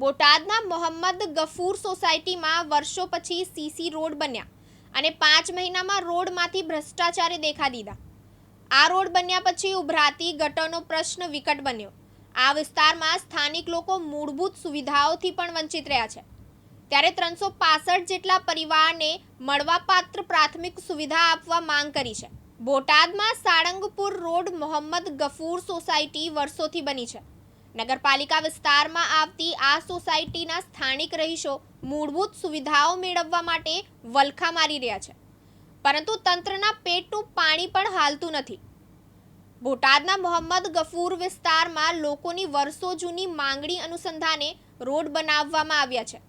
બોટાદના મોહમ્મદ ગફૂર સોસાયટીમાં વર્ષો પછી સીસી રોડ બન્યા અને પાંચ મહિનામાં રોડમાંથી ભ્રષ્ટાચારે દેખા દીધા. આ રોડ બન્યા પછી ઉભરાતી ગટરનો પ્રશ્ન વિકટ બન્યો. આ વિસ્તારમાં સ્થાનિક લોકો મૂળભૂત સુવિધાઓથી પણ વંચિત રહ્યા છે. ત્યારે ત્રણસો જેટલા પરિવારને મળવાપાત્ર પ્રાથમિક સુવિધા આપવા માંગ કરી છે. બોટાદમાં સાળંગપુર રોડ મોહમ્મદ ગફૂર સોસાયટી વર્ષોથી બની છે. નગરપાલિકા વિસ્તારમાં આવતી આ સોસાયટીના સ્થાનિક રહીશો મૂળભૂત સુવિધાઓ મેળવવા માટે વલખા મારી રહ્યા છે. પરંતુ તંત્રના પેટનું પાણી પણ હાલતું નથી. બોટાદના મોહમ્મદ ગફૂર વિસ્તારમાં લોકોની વર્ષો જૂની માંગણી અનુસંધાને રોડ બનાવવામાં આવ્યા છે.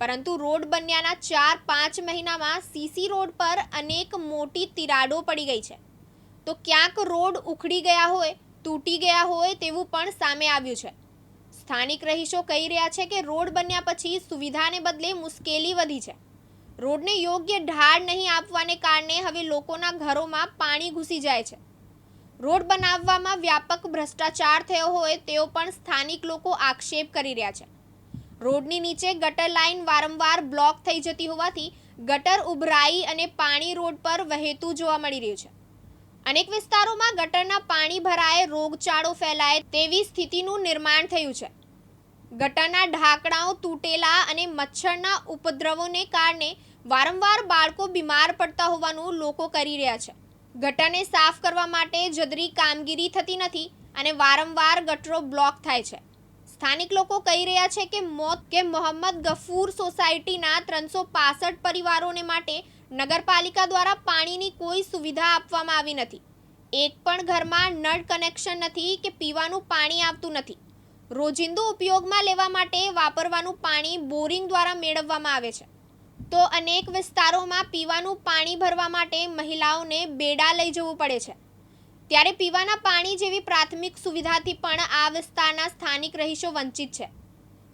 પરંતુ રોડ બન્યાના ચાર પાંચ મહિનામાં સીસી રોડ પર અનેક મોટી તિરાડો પડી ગઈ છે. તો ક્યાંક રોડ ઉખડી ગયા હોય તૂટી ગયા હોય તેવું પણ સામે આવ્યું છે. સ્થાનિક રહીશો કહી રહ્યા છે કે રોડ બન્યા પછી સુવિધાને બદલે મુશ્કેલી વધી છે. રોડને યોગ્ય ઢાળ નહીં આપવાને કારણે હવે લોકોના ઘરોમાં પાણી ઘૂસી જાય છે. રોડ બનાવવામાં વ્યાપક ભ્રષ્ટાચાર થયો હોય તેઓ પણ સ્થાનિક લોકો આક્ષેપ કરી રહ્યા છે. રોડની નીચે ગટર લાઇન વારંવાર બ્લોક થઈ જતી હોવાથી ગટર ઉભરાઈ અને પાણી રોડ પર વહેતું જોવા મળી રહ્યું છે. અનેક વિસ્તારોમાં ગટરના પાણી ભરાય રોગચાળો ફેલાય તેવી સ્થિતિનું નિર્માણ થયું છે. ગટરના ઢાંકણાઓ તૂટેલા અને મચ્છરના ઉપદ્રવોને કારણે વારંવાર બાળકો બીમાર પડતા હોવાનું લોકો કરી રહ્યા છે. ગટરને સાફ કરવા માટે જદરી કામગીરી થતી નથી અને વારંવાર ગટરો બ્લોક થાય છે. સ્થાનિક લોકો કહી રહ્યા છે કે મોત કે મોહમ્મદ ગફૂર સોસાયટીના ત્રણસો પરિવારોને માટે નગરપાલિકા દ્વારા પાણીની કોઈ સુવિધા આપવામાં આવી નથી. એક પણ ઘરમાં નળ કનેક્શન નથી કે પીવાનું પાણી આવતું નથી. રોજિંદુ ઉપયોગમાં લેવા માટે વાપરવાનું પાણી બોરિંગ દ્વારા મેળવવામાં આવે છે. તો અનેક વિસ્તારોમાં પીવાનું પાણી ભરવા માટે મહિલાઓને બેડા લઈ જવું પડે છે. ત્યારે પીવાના પાણી જેવી પ્રાથમિક સુવિધાથી પણ આ વિસ્તારના સ્થાનિક રહીશો વંચિત છે.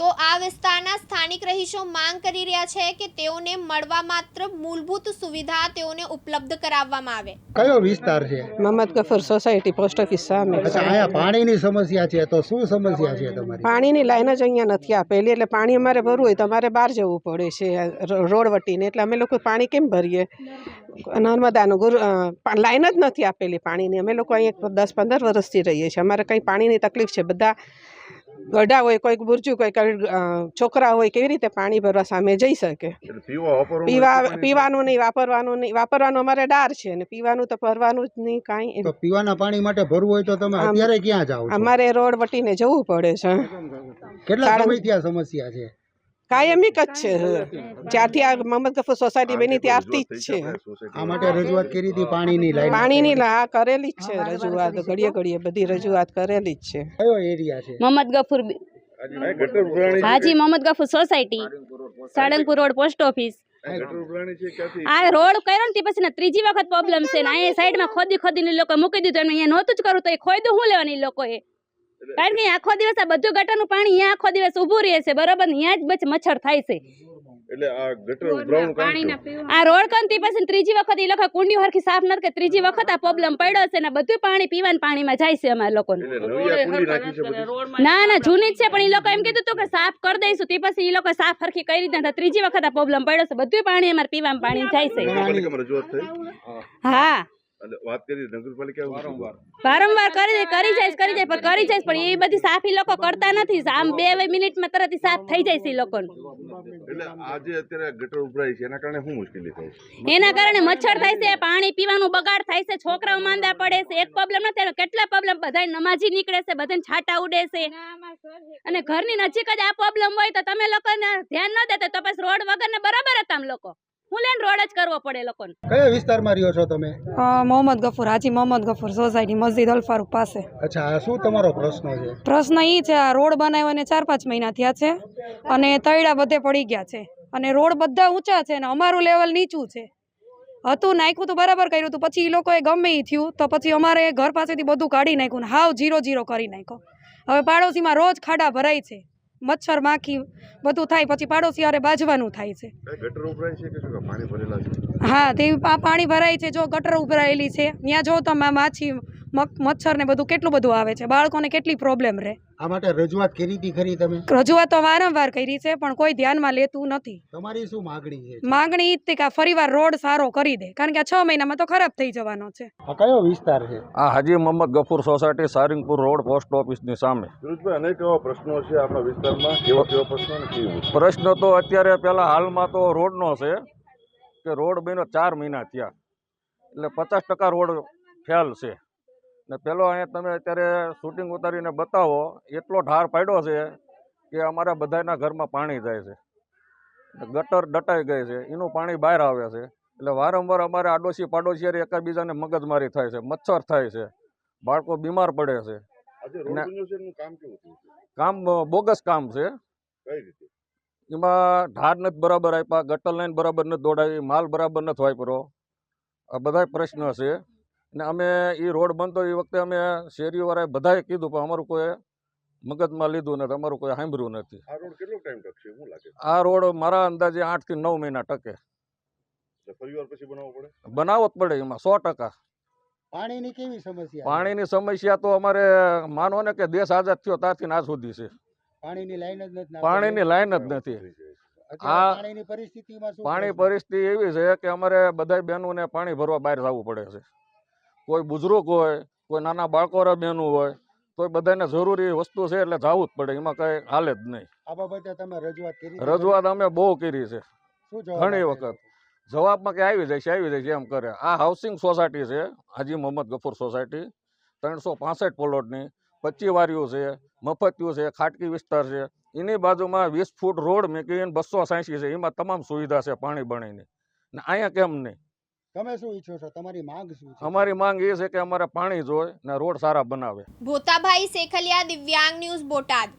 તો આ વિસ્તારના સ્થાનિક રહીશો માંગ કરી રહ્યા છે કે તેઓને મળવા માત્ર મૂળભૂત સુવિધા તેઓને ઉપલબ્ધ કરાવવામાં આવે. કયો વિસ્તાર છે? Mohammad Gafoor society post office સામે. અહીંયા પાણીની સમસ્યા છે તો શું સમસ્યા છે તમારી? પાણીની લાઈન જ અહીંયા નથી આપેલી એટલે પાણી અમારે ભરવું હોય તો અમારે બહાર જવું પડે છે રોડ વટીને એટલે અમે લોકો પાણી કેમ ભરીએ? નર્મદાનું ગુર લાઈન જ નથી આપેલી પાણીની. અમે લોકો અહીંયા દસ પંદર વર્ષથી રહીએ છીએ. અમારે કંઈ પાણીની તકલીફ છે? બધા ગઢા હોય કોઈક બુરજુ કોઈ છોકરા હોય કેવી રીતે પાણી ભરવા સામે જઈ શકે? પીવા પીવાનું નહીં વાપરવાનું નહીં. વાપરવાનું અમારે ડાર છે ને પીવાનું તો ભરવાનું જ નહીં કાંઈ. તો પીવાના પાણી માટે ભરવું હોય તો તમે અત્યારે ક્યાં જાઓ અમારે રોડ વટીને જવું પડે છે. કેટલા સમસ્યા છે? કાયમિક જ છે જ્યારથી આ મોહમ્મદ ગફુર સોસાયટી બની ત્યારથી જ છે. આ માટે રજૂઆત કરી હતી પાણીની લાઈન પાણીની લા કરેલી જ છે રજૂઆત ઘડીએ ઘડીએ બધી રજૂઆત કરેલી જ છે. કયો એરિયા છે? Mohammad Gafoor Haji Mohammad Gafoor society. Salangpur road post office. આ ગટર ઉભરાણી છે ક્યાંથી? આ રોડ કર્યો ને પછી ના ત્રીજી વખત પ્રોબ્લેમ છે ને અહીંયા સાઈડમાં ખોદી ખોદીને લોકો મૂકી દીધું અને અહીંયા નહોતું જ કરવું તો એ ખોયદું શું લેવાની એ લોકોએ? કારણ કે આખો દિવસ આ બધું ગટરનું પાણી અહીંયા આખો દિવસ ઊભું રહે છે બરોબર? ને અહીંયા જ બચ મચ્છર થાય છે. એટલે આ ગટર ઉભરાવાનું કારણ આ રોડ કન પછી ત્રીજી વખત એ લોકો કુંડી હરખી સાફ નથી કે ત્રીજી વખત આ પ્રોબ્લેમ પડ્યો છે ને બધું પાણી પીવાનું પાણીમાં જાય છે અમારા લોકોને. ના ના જૂની જ છે પણ એ લોકો એમ કીધું હતું કે સાફ કરી દઈશું તે પછી એ લોકો સાફ હરખી કરી દીધા ત્રીજી વખત આ પ્રોબ્લેમ પડ્યો છે બધું પાણી અમારે પીવામાં પાણી જાય છે. હા. વાત કરી નગરપાલિકા વારંવાર. કરી દે કરી જાય કરી જાય પણ કરી જાય પણ એ બધી સાફી લોકો કરતા નથી. આમ બે મિનિટમાં તરત સાફ થઈ જાય છે લોકોને. એટલે આજે અત્યારે ગટર ઉભરાય છે એના કારણે શું મુશ્કેલી થાય એના કારણે મચ્છર થાય છે પાણી પીવાનું બગાડ થાય છે છોકરાઓ માંદા પડે છે એક પ્રોબ્લેમ નથી એનો. કેટલા પ્રોબ્લેમ બધા નમાજી નીકળે છે બધાને છાંટા ઉડે છે. અને ઘરની નજીક જ આ પ્રોબ્લેમ હોય તો તમે લોકોને ધ્યાન ન દેતા તો પછી રોડ વગર ને બરાબર હતા આમ લોકો. હું લઈને રોડ જ કરવો પડે લોકોને. કયા વિસ્તારમાં રહ્યો છો તમે? મોહમ્મદ ગફુર હાજી મોહમ્મદ ગફુર સોસાયટી મસ્જિદ અલફારૂક પાસે. અચ્છા આ શું તમારો પ્રશ્ન છે? પ્રશ્ન એ છે આ રોડ બનાવ્યાને ચાર પાંચ મહિના થયા છે અને તૈડા બધે પડી ગયા છે. અને રોડ બધા ઊંચા છે અને અમારું લેવલ નીચું છે. હતું નાખ્યું તો બરાબર કર્યું હતું પછી એ લોકોએ ગમે એ થયું તો પછી અમારે ઘર પાસેથી બધું કાઢી નાખ્યું ને હાવ જીરો જીરો કરી નાખ્યો. હવે પાડોશીમાં રોજ ખાડા ભરાય છે. મચ્છર માખી બધું થાય પછી પાડોશી હારે બાજવાનું થાય છે. હા તે પાણી ભરાય છે જો ગટર ઉભરાયેલી છે ત્યાં જો તમે માછી મચ્છર ને બધું કેટલું બધું આવે છે? બાળકોને કેટલી પ્રોબ્લેમ રહે? આ માટે રજૂઆત કરી હતી ખરી તમે? રજૂઆતો વારંવાર કરી છે પણ કોઈ ધ્યાનમાં લેતું નથી. તમારી શું માગણી છે? માંગણી ઈ જ કે આ ફરીવાર રોડ સારો કરી દે કારણ કે આ છ મહિનામાં તો ખરાબ થઈ જવાનો છે. આ કયો વિસ્તાર છે? આ Haji Mohammad Gafoor society Salangpur road post ઓફિસની સામે. સુરેશભાઈ અનેક એવા પ્રશ્નો છે આપણા વિસ્તારમાં કેવા કેવા પ્રશ્નો? પ્રશ્ન તો અત્યારે પેલા હાલમાં તો રોડનો છે કે રોડ બન્યો ચાર મહિના થયા. એટલે પચાસ ટકા રોડ ફેલ છે. ને પેલો અહીંયા તમે અત્યારે શૂટિંગ ઉતારીને બતાવો એટલો ઢાર પાડ્યો છે કે અમારા બધાના ઘરમાં પાણી જાય છે. ગટર દટાઈ ગઈ છે એનું પાણી બહાર આવે છે. એટલે વારંવાર અમારે આડોશી પાડોશી એકબીજાને મગજમારી થાય છે મચ્છર થાય છે બાળકો બીમાર પડે છે. કામ બોગસ કામ છે. એમાં ઢાર નથી બરાબર આપ્યા ગટર લાઈન બરાબર નથી દોડાવી માલ બરાબર નથી વાપરો આ બધા પ્રશ્ન છે. ને અમે એ રોડ બનતો એ વખતે અમે શેરીઓવાળાએ બધાએ કીધું પણ અમારું કોઈ મગજમાં લીધું નથી અમારું કોઈ સાંભળ્યું નથી. આ રોડ કેટલો ટાઈમ ટકશે શું લાગે આ રોડ મારા અંદાજે આઠથી નવ મહિના ટકે. એટલે પછી બનાવવો પડે? બનાવવો જ પડે એમાં સો ટકા. પાણીની કેવી સમસ્યા? પાણીની સમસ્યા તો અમારે માનો ને કે દેશ આઝાદ થયો ત્યારથી આજ સુધી છે. પાણીની લાઈન જ નથી પાણીની લાઈન જ નથી. આ- પાણીની પરિસ્થિતિમાં પાણી પરિસ્થિતિ એવી છે કે અમારે બધા બહેનોને પાણી ભરવા બહાર જવું પડે છે. કોઈ બુઝુર્ગ હોય કોઈ નાના બાળકો બહેનો હોય તો બધાને જરૂરી વસ્તુ છે એટલે જવું જ પડે એમાં કઈ હાલે જ નહીં. આ બાબતે તમે રજૂઆત કરી રજૂઆત અમે બહુ કરી છે. ઘણી વખત. જવાબમાં કે આવી જાય છે આવી જાય છે એમ કરે. આ હાઉસિંગ સોસાયટી છે હાજી મોહમ્મદ ગફુર સોસાયટી ત્રણસો પાસઠ પ્લોટની પચી વારીઓ છે મફતિયું છે ખાટકી વિસ્તાર છે એની બાજુમાં વીસ ફૂટ રોડ મેકીને બસો સાંસી છે એમાં તમામ સુવિધા છે પાણી પાણીની ને અહીંયા કેમ નહીં? તમે શું ઈચ્છો છો? તમારી માંગ શું છે? અમારી માંગ એ છે કે અમારે પાણી જોઈએ ને રોડ સારા બનાવે. ભોતાભાઈ શેખલિયા દિવ્યાંગ ન્યૂઝ બોટાદ.